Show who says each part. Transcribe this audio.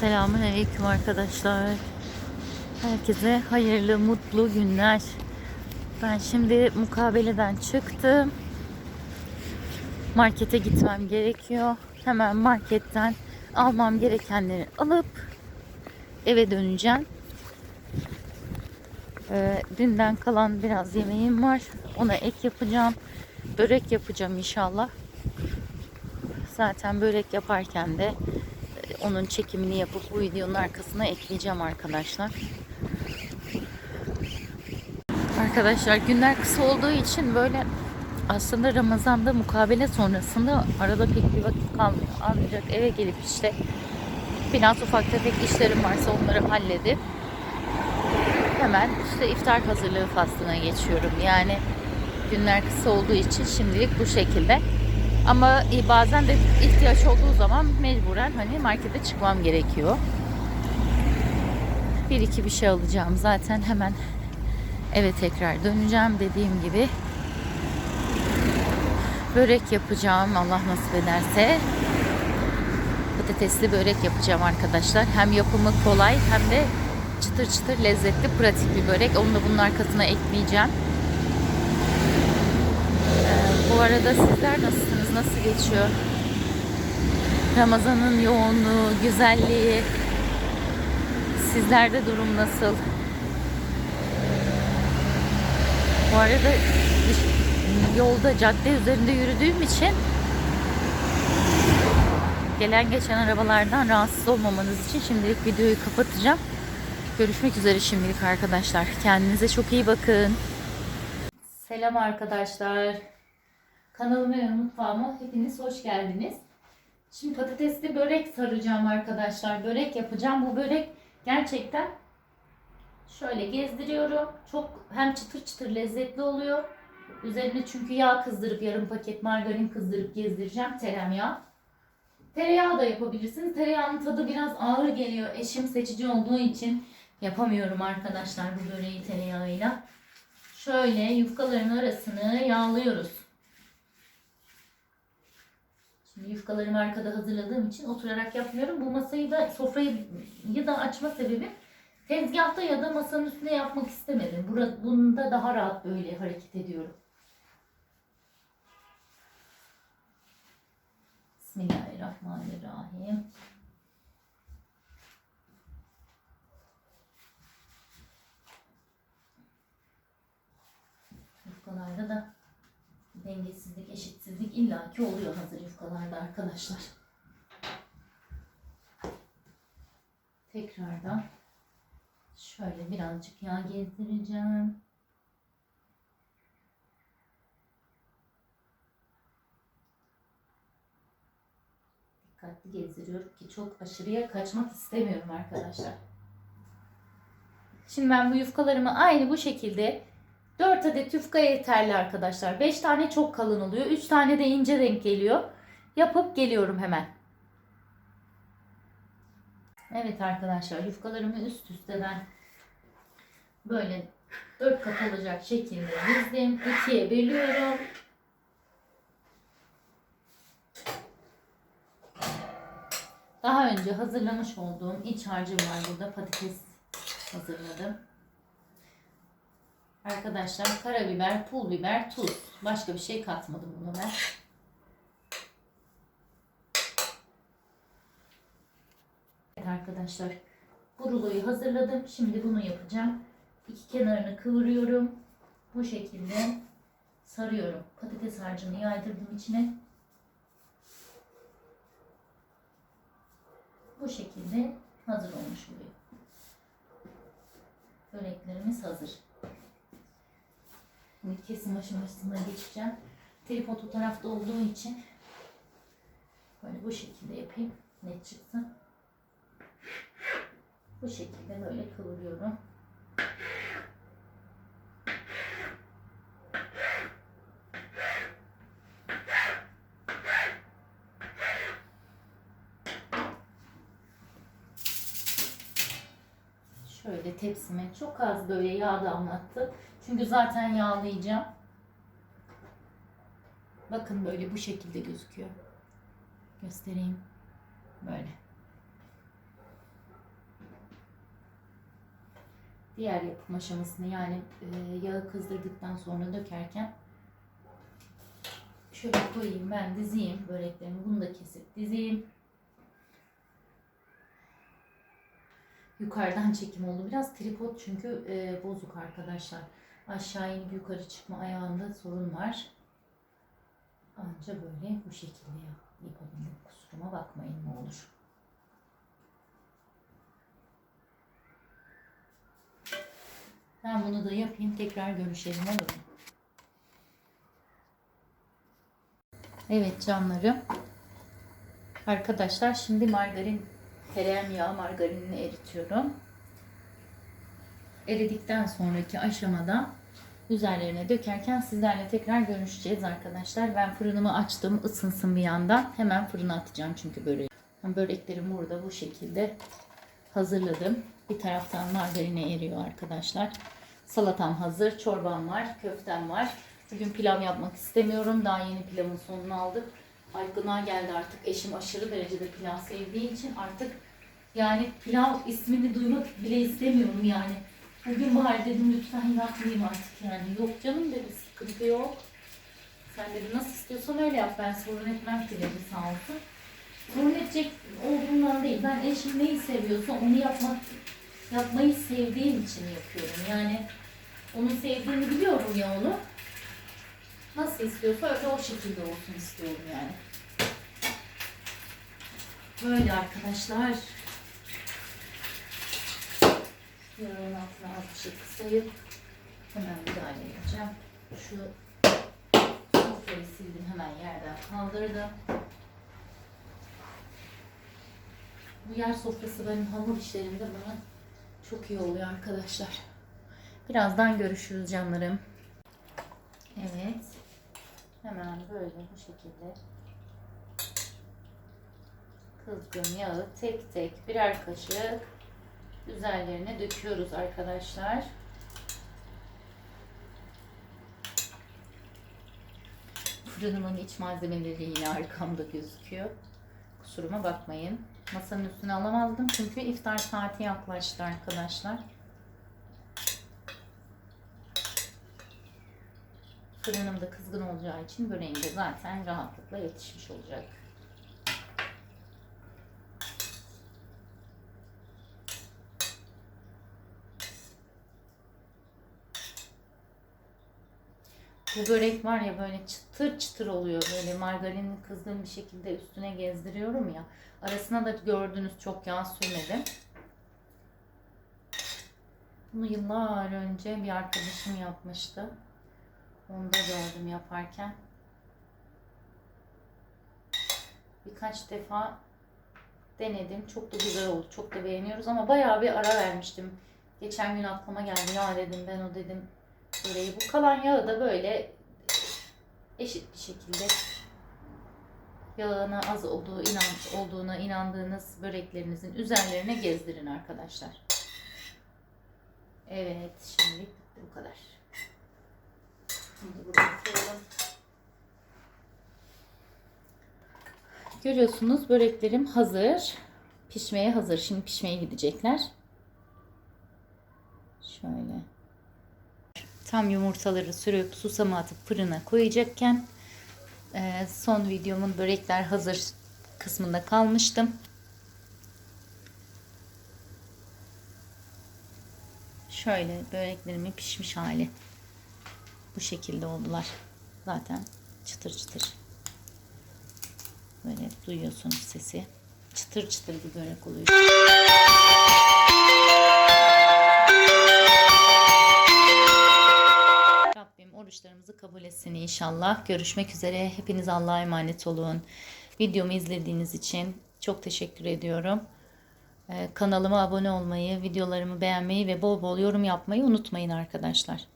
Speaker 1: Selamun Aleyküm arkadaşlar. Herkese hayırlı, mutlu günler. Ben şimdi mukabeleden çıktım. Markete gitmem gerekiyor. Hemen marketten almam gerekenleri alıp eve döneceğim. Ee, dünden kalan biraz yemeğim var. Ona ek yapacağım. Börek yapacağım inşallah. Zaten börek yaparken de onun çekimini yapıp bu videonun arkasına ekleyeceğim arkadaşlar. Arkadaşlar günler kısa olduğu için böyle aslında Ramazan'da mukabele sonrasında arada pek bir vakit kalmıyor. Ancak eve gelip işte biraz ufak tefek işlerim varsa onları halledip hemen işte iftar hazırlığı faslına geçiyorum. Yani günler kısa olduğu için şimdilik bu şekilde. Ama e, bazen de ihtiyaç olduğu zaman mecburen hani markete çıkmam gerekiyor. Bir iki bir şey alacağım zaten hemen eve tekrar döneceğim dediğim gibi. Börek yapacağım Allah nasip ederse. Patatesli börek yapacağım arkadaşlar. Hem yapımı kolay hem de çıtır çıtır lezzetli pratik bir börek. Onu da bunun arkasına ekleyeceğim. Ee, bu arada sizler nasılsınız? Nasıl geçiyor? Ramazan'ın yoğunluğu, güzelliği. Sizlerde durum nasıl? Bu arada yolda, cadde üzerinde yürüdüğüm için gelen geçen arabalardan rahatsız olmamanız için şimdilik videoyu kapatacağım. Görüşmek üzere şimdilik arkadaşlar. Kendinize çok iyi bakın. Selam arkadaşlar. Kanalıma ve mutfağıma hepiniz hoş geldiniz. Şimdi patatesli börek saracağım arkadaşlar. Börek yapacağım. Bu börek gerçekten şöyle gezdiriyorum. Çok hem çıtır çıtır lezzetli oluyor. Üzerine çünkü yağ kızdırıp yarım paket margarin kızdırıp gezdireceğim. Tereyağı. Tereyağı da yapabilirsiniz. Tereyağının tadı biraz ağır geliyor. Eşim seçici olduğu için yapamıyorum arkadaşlar bu böreği tereyağıyla. Şöyle yufkaların arasını yağlıyoruz. Şimdi yufkalarımı arkada hazırladığım için oturarak yapmıyorum. Bu masayı da sofrayı ya da açma sebebi tezgahta ya da masanın üstünde yapmak istemedim. Burada, bunda daha rahat böyle hareket ediyorum. Bismillahirrahmanirrahim. Yufkalarda da dengesizlik, eşitsizlik illaki oluyor hazır yufkalarda arkadaşlar. Tekrardan şöyle birazcık yağ gezdireceğim. Dikkatli gezdiriyorum ki çok aşırıya kaçmak istemiyorum arkadaşlar. Şimdi ben bu yufkalarımı aynı bu şekilde 4 adet yufkaya yeterli arkadaşlar. 5 tane çok kalın oluyor. 3 tane de ince denk geliyor. Yapıp geliyorum hemen. Evet arkadaşlar yufkalarımı üst üste ben böyle 4 kat olacak şekilde dizdim. 2'ye bölüyorum. Daha önce hazırlamış olduğum iç harcım var burada. Patates hazırladım. Arkadaşlar karabiber, pul biber, tuz. Başka bir şey katmadım buna ben. Evet arkadaşlar bu ruloyu hazırladım. Şimdi bunu yapacağım. İki kenarını kıvırıyorum. Bu şekilde sarıyorum. Patates harcını yaydırdım içine. Bu şekilde hazır olmuş oluyor. Böreklerimiz hazır. Şimdi kesim aşamasına geçeceğim. Telefon o tarafta olduğu için böyle bu şekilde yapayım. Net çıksın. Bu şekilde böyle kıvırıyorum. Şöyle tepsime çok az böyle yağ damlattım. Çünkü zaten yağlayacağım. Bakın böyle bu şekilde gözüküyor. Göstereyim. Böyle. Diğer yapım aşamasını yani e, yağı kızdırdıktan sonra dökerken şöyle koyayım ben dizeyim böreklerimi bunu da kesip dizeyim. Yukarıdan çekim oldu biraz tripod çünkü e, bozuk arkadaşlar. Aşağı inip yukarı çıkma ayağında sorun var. Anca böyle bu şekilde yap- yapabildim. Kusuruma bakmayın ne olur. Ben bunu da yapayım. Tekrar görüşelim olur mu? Evet canlarım. Arkadaşlar şimdi margarin, tereyağı margarinini eritiyorum. Eridikten sonraki aşamada üzerlerine dökerken sizlerle tekrar görüşeceğiz arkadaşlar. Ben fırınımı açtım ısınsın bir yandan. Hemen fırına atacağım çünkü böreği. Böreklerim burada bu şekilde hazırladım. Bir taraftan margarine eriyor arkadaşlar. Salatam hazır, çorbam var, köftem var. Bugün pilav yapmak istemiyorum. Daha yeni pilavın sonunu aldık. Ay gına geldi artık. Eşim aşırı derecede pilav sevdiği için artık yani pilav ismini duymak bile istemiyorum yani. Bugün bari dedim lütfen yapmayayım artık yani. Yok canım dedi sıkıntı yok. Sen dedi nasıl istiyorsan öyle yap ben sorun etmem ki dedi sağ olsun. Sorun edecek olduğundan değil. Ben eşim neyi seviyorsa onu yapmak yapmayı sevdiğim için yapıyorum. Yani onun sevdiğini biliyorum ya onu. Nasıl istiyorsa öyle o şekilde olsun istiyorum yani. Böyle arkadaşlar. Yarın altına az bir şey kısayım. Hemen müdahale edeceğim. Şu sofrayı sildim hemen yerden kaldırdım. Bu yer sofrası benim hamur işlerimde bana çok iyi oluyor arkadaşlar. Birazdan görüşürüz canlarım. Evet. Hemen böyle bu şekilde kızgın yağı tek tek birer kaşık üzerlerine döküyoruz arkadaşlar. Fırınımın iç malzemeleri yine arkamda gözüküyor. Kusuruma bakmayın. Masanın üstüne alamazdım çünkü iftar saati yaklaştı arkadaşlar. Fırınım da kızgın olacağı için böreğim de zaten rahatlıkla yetişmiş olacak. Bu börek var ya böyle çıtır çıtır oluyor. Böyle margarini kızgın bir şekilde üstüne gezdiriyorum ya. Arasına da gördünüz çok yağ sürmedim. Bunu yıllar önce bir arkadaşım yapmıştı. Onu da gördüm yaparken. Birkaç defa denedim. Çok da güzel oldu. Çok da beğeniyoruz ama bayağı bir ara vermiştim. Geçen gün aklıma geldi. Ya dedim ben o dedim böreği. Bu kalan yağı da böyle eşit bir şekilde yağına az olduğu inan, olduğuna inandığınız böreklerinizin üzerlerine gezdirin arkadaşlar. Evet, şimdi bu kadar. Şimdi buraya koyalım. Görüyorsunuz böreklerim hazır. Pişmeye hazır. Şimdi pişmeye gidecekler. Şöyle. Tam yumurtaları sürüp susama atıp fırına koyacakken e, son videomun börekler hazır kısmında kalmıştım. Şöyle böreklerimin pişmiş hali. Bu şekilde oldular. Zaten çıtır çıtır. Böyle duyuyorsunuz sesi. Çıtır çıtır bir börek oluyor. Oruçlarımızı kabul etsin inşallah. Görüşmek üzere. Hepiniz Allah'a emanet olun. Videomu izlediğiniz için çok teşekkür ediyorum. Ee, Kanalıma abone olmayı, videolarımı beğenmeyi ve bol bol yorum yapmayı unutmayın arkadaşlar.